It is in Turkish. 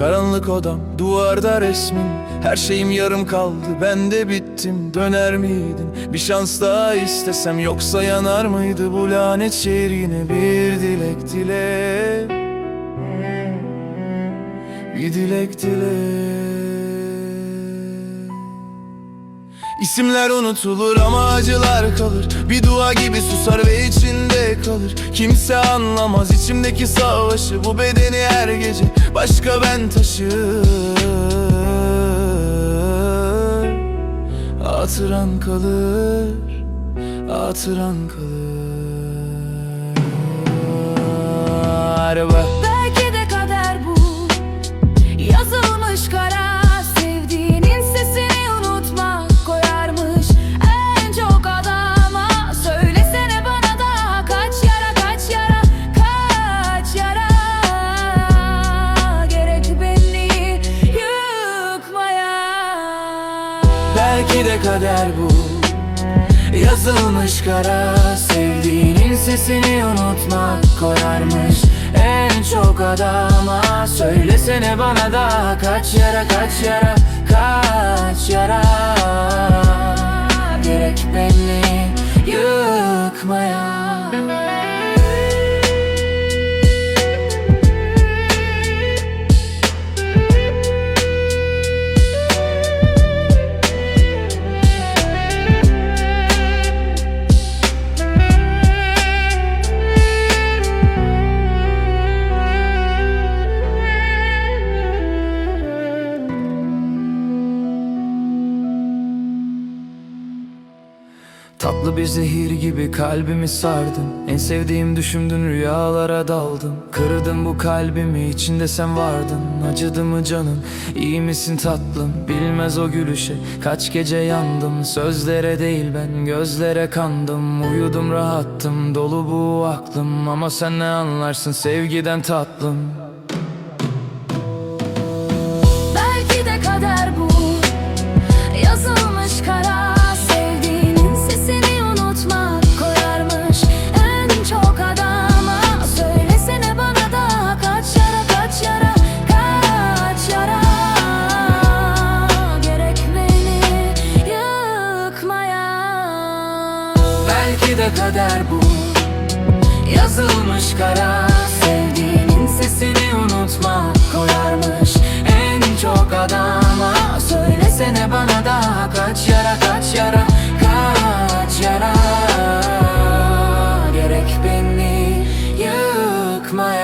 Karanlık odam, duvarda resmin. Her şeyim yarım kaldı, ben de bittim. Döner miydin? Bir şans daha istesem Yoksa yanar mıydı? Bu lanet şehir yine Bir dilek dile. Bir dilek dile İsimler unutulur ama acılar kalır. Bir dua gibi susar ve içinde kalır. Kimse anlamaz içimdeki savaşı. Bu bedeni her gece başka ben taşır. Hatıran kalır Hatıran kalır. Bak Belki de kader bu. Yazılmış kara Sevdiğinin sesini unutmak koyarmış En çok adama Söylesene bana da Kaç yara kaç yara Kaç yara. Gerek beni yıkmaya Tatlı bir zehir gibi kalbimi sardın. En sevdiğim düşündün rüyalara daldım Kırdın bu kalbimi içinde sen vardın. Acıdı mı canım? İyi misin tatlım? Bilmez o gülüşe. Kaç gece yandım? Sözlere değil ben gözlere kandım. Uyudum rahattım. Dolu bu aklım. Ama sen ne anlarsın sevgiden tatlım? Belki de kader bu Belki de kader bu. Yazılmış kara Sevdiğinin sesini unutma Koyarmış. En çok adama Söylesene bana daha Kaç yara kaç yara Kaç yara. Gerek beni yıkmaya